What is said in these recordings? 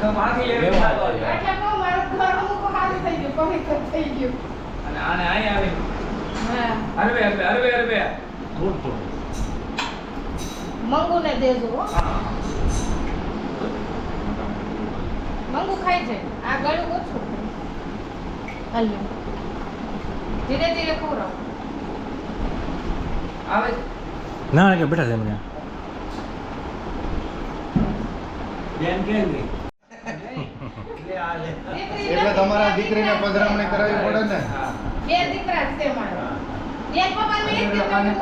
લેવું ના દેજો મંગુ ખાય છે આ ગળું ઓછું. હલ્લો ધીરે ધીરે ખવડાવો. આવે? ના કે બેઠા છે બેન કેમ ગઈ? એટલે તમારા દીકરીને પધરામણી કરાવી પડે ને? બે દીકરા છે મારા એક પપ્પા મેં એક દીકરા આને-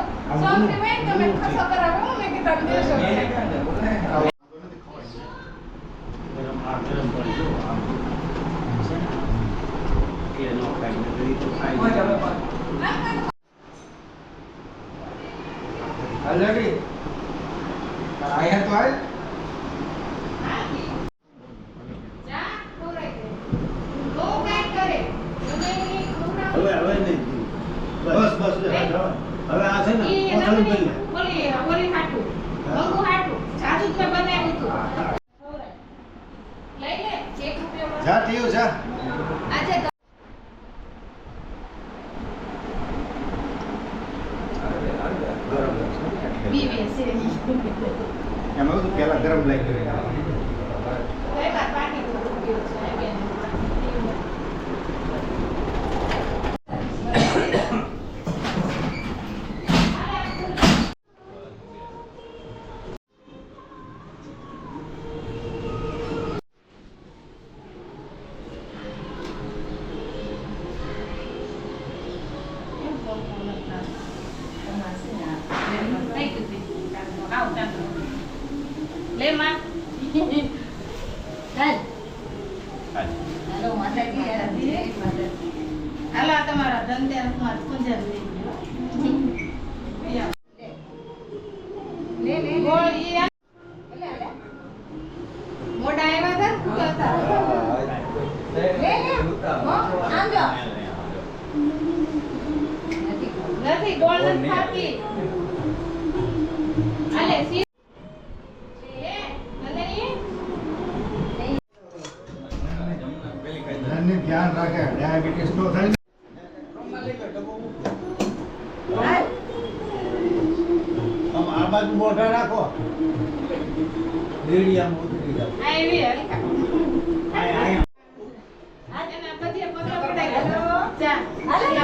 મેં તમે ખસો કરાવો મેં કીધું? તમને. આમ. છે તો કોઈ બસ બસ બસ હવે આ છે ને કોથળી નકરી ઓલી ઓલી હાટું. મંગુ હાટું. જાજુ જ બનાવ્યું હતું. લઈ લે એક રૂપિયો જા ટીયુ જા. આજે તો અરબે, અરબે. ગરમ બી એમાં બધું પહેલા ગરમ લાગી ગયું એમાં પાણી થોડું પીવું છે બેન. હાલો તમારા ધનતેરસમાં માં ગયું લે લે ગોળ ઈ આ- મોઢા આવ્યા હતા ને ફૂલ હતા લે લે હો આમ જો નથી ગોળ નથી ખાતી. ધ્યાનને ધ્યાન રાખે ડાયાબિટીસ નો થાય. ને. આ બાજુ મોઢા રાખો. રેડિયા મોઢું આવી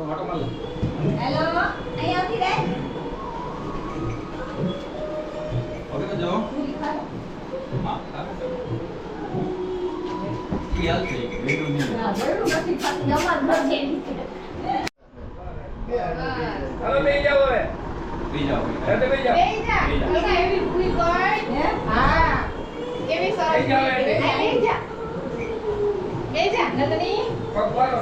તો હાટો માર લે. હેલો અહીં આવતી રે હવે તો જાઓ. પૂરી ખાઓ. હા, આવે છે. ઈ હાલ છે, વેલું નહીં. ના બરોબર નથી ખાતી જમવાનું નથી હાલો, બેહી જાઓ હવે. બેહી જાઓ. હવે બેહી જાઓ. બેહી જા બેહી જાઓ. બેટા એવી ભૂઈ કર હે? હા કેવી સરસ બેહી જાઓ, ભૂઈ કરી. બેહી હા, બેહી જા બેહી જા નંદની પગ મારો.